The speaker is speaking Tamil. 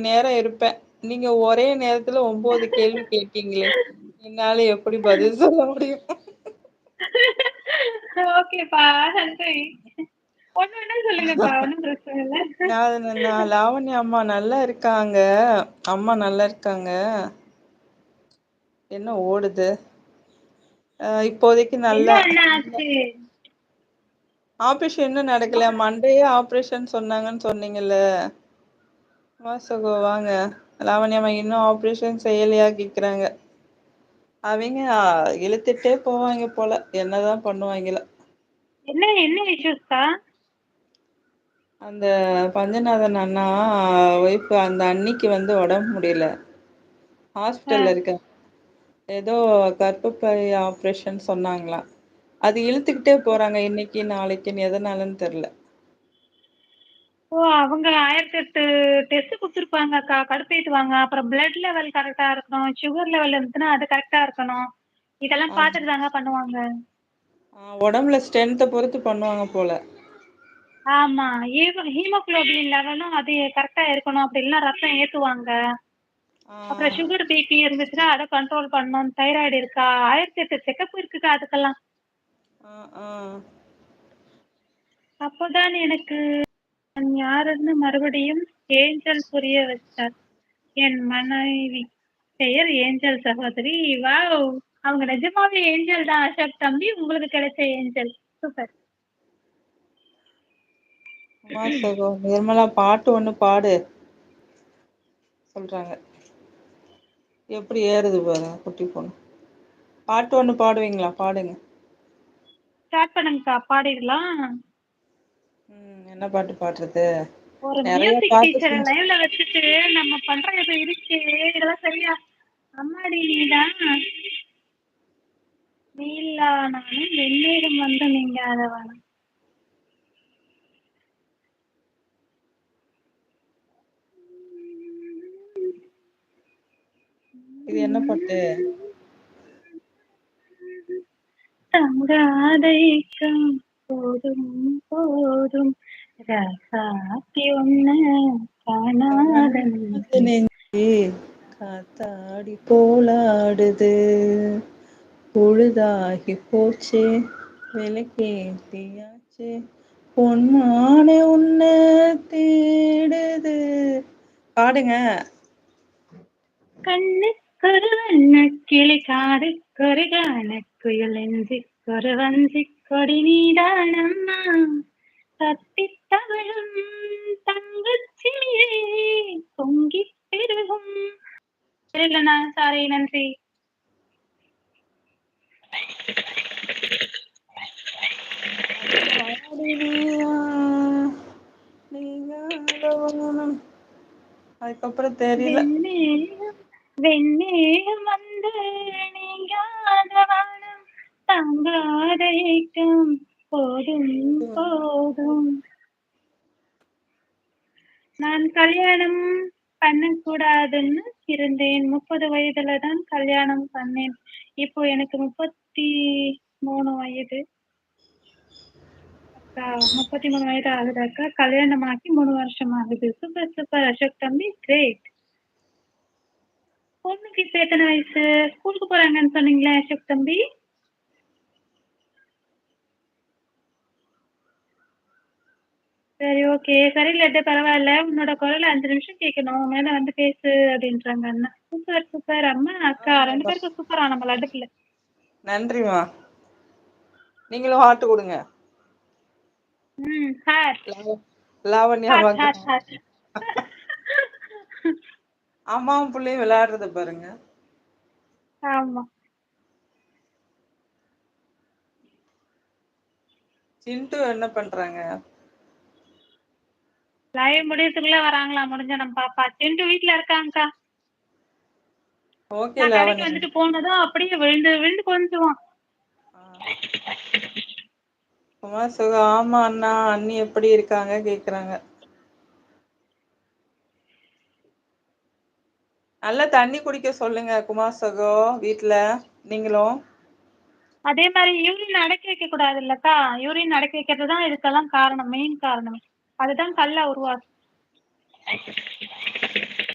நேரோ இருப்பே நீங்க ஒரே நேரத்துல ஒம்போது கேள்வி கேக்கீங்களே என்னால எப்டி பதில் சொல்ல முடியு ஓகேப்பா நன்றி. லாவண்யா அம்மா நல்லா இருக்காங்க. அம்மா நல்லா இருக்காங்க. என்ன ஓடுது? இப்போதைக்கு நல்லா ஆப்ரேஷன் இன்னு நடக்கல? மண்டேயே ஆப்ரேஷன் சொன்னாங்கன்னு சொன்னீங்கல்ல. வாசகோ வாங்க. லாவண்யம்மா இன்னு ஆப்ரேஷன் செய்யலையா கேக்குறாங்க. அவிங்க இழுத்துட்டே போவாங்க போல. என்னதா பண்ணுவாங்களோ என்ன என்ன இஷ்யூஸ்க்கா அந்த பஞ்சநாதன் அண்ணா ஒய்ஃப் அந்த அண்ணிக்கு வந்து ஒடம்பு முடியல. ஹாஸ்பிட்டல்ல இருக்க ஏதோ கர்ப்பப்பை ஆப்ரேஷன் சொன்னாங்களா அது இழுத்துக்கிட்டே போறாங்க. இன்னைக்கு நாளைக்குன்னு எதனாலன்னு தெர்ல ஓ அவங்க ஆயிரத்தி எட்டு டெஸ்ட் குடுத்துருப்பாங்கக்கா கடுப்பேத்துவாங்க அப்புறோ பிளட் லெவல் கரெக்டா இருக்கு சுகர் லெவல் இருந்துச்சுன்னா அது கரெக்டா இருக்கணு இதெல்லா ஆமா பாத்துட்டு தாங்க பண்ணுவாங்க. ஆ ஒடம்புல ஸ்ட்ரென்த்த பொறுத்து பண்ணுவாங்க போல. ஆமா. ஹீமோ ஹீமோகுளோபின் லெவலு அது கரெக்டா இருக்கணு அப்டி இல்லனா ரத்தோ ஏத்துவாங்க. ஆ. அப்புறோ சுகர் பி பி இருந்துச்சுன்னா அத கண்ட்ரோல் பண்ணு தைராய்டு இருக்கா? ஆயிரத்தி எட்டு செக்கப் இருக்குக்கா அதுக்கெல்லா ஆ ஆ. அப்போதான் எனக்கு நான் யாருன்னு மறுபடியும் ஏஞ்சல் புரிய வச்சார் என் மனைவி பெயர் ஏஞ்சல் சகோதரி. வாவ் அவங்க நெஜமாவே ஏஞ்சல் தா அசோக் தம்பி. உங்களுக்கு கெடைச்ச ஏஞ்சல். சூப்பர். சகோ. நிர்மலா பாட்டு ஒண்ணு பாடு. சொல்றாங்க. எப்டி ஏறுது பாருங்க குட்டி பொண்ணு. பாட்டு ஒண்ணு பாடுவீங்களா? பாடுங்க. ஸ்டார்ட் பண்ணுங்கக்கா. பாடிடலா ம் என்ன பாட்டு பாடுறது? ஒரு நெறைய மியூசிக் பாட்டு டீச்சர லைன்ல வச்சுட்டு நம்ம பண்றது இருக்கே இதெல்லா சரியா? அம்மாடி நீதா நீ இல்லானாலும் வெந்நீரும் வந்து நீங்காத வானம். இது என்ன பாட்டு? தங்காத ஏக்கம் போதும் போதும். ராசாத்தி ஒன்ன காணாத நெஞ்சம் ஏ காத்தாடி போலாடுது பொழுதாகி போச்சே வெலக்கேத்தியாச்சு பொன்மானே உன்ன தேடுது. பாடுங்க. கண்ணுக்கொரு வண்ணக்கிளி காதுக்கொரு கானக்குயில் நெஞ்சுக்கொரு வஞ்சிக் கொடி நீதானம்மா தத்தித் தவழும் தங்கச்சிமிழே பொங்கிப் பெருகும் தெரியலண்ணா சாரி நன்றி காத்தாடி நீயா நீங்காத வானம் அதுக்கப்புறோ தெரியல வெண்ணேயும் வந்து தாங்காத ஏக்கம் போதும். போதும். நான் கல்யாணம் பண்ண கூடாதுன்னு இருந்தேன். முப்பது வயதுல தான் கல்யாணம் பண்ணேன். இப்போ எனக்கு முப்பத்தி மூணு வயது. அக்கா முப்பத்தி மூணு வயது ஆகுது அக்கா. கல்யாணமாகி மூணு வருஷம் ஆகுது. Super super. அசோக் தம்பி கிரேட் பொண்ணுக்கு இப்ப எத்தன வயசு? ஸ்கூலுக்கு போறாங்கன்னு சொன்னீங்களே அசோக் தம்பி. சரி ஓகே சரியில்லாட்டி பரவாயில்ல. உன்னோட குரல அஞ்சு நிமிஷம் கேட்கணும் மேல வந்து பேசு அப்படின்றாங்க அண்ணா. சூப்பர் சூப்பர் அம்மா அக்கா ரெண்டு பேருக்கும் சூப்பரா நம்ம லட்டு பிள்ளை நன்றிமா நீங்களும் ஹாட்டு கொடுங்க. ம் லாவ லாவண்யா அம்மாவும் புள்ளையும் விளையாடுறத பாருங்க. ஆமா. சிண்டு என்ன பண்றாங்க? லைவ் முடியறதுக்குள்ள வராங்களா? முடிஞ்சுடும் பாப்பா. சிண்டு வீட்டுல இருக்காங்க்கா ஓகே நான் கடைக்கு வந்துட்டு போனதும் அப்படியே விழுந்து விழுந்து கொஞ்சுவான் ஆ. உமா சுக ஆமா அண்ணா அண்ணி எப்படி இருக்காங்க? கேக்குறாங்க. நல்லா தண்ணி குடிக்க சொல்லுங்க குமார் சகோ வீட்டுல நீங்களும். அதே மாதிரி யூரின் அடக்கி வைக்க கூடாது இல்லக்கா. யூரின் அடக்கி வைக்கிறதுதான் இதுக்கெல்லாம் காரணம் மெயின் காரணம். அதுதான் கல்லா உருவாகும்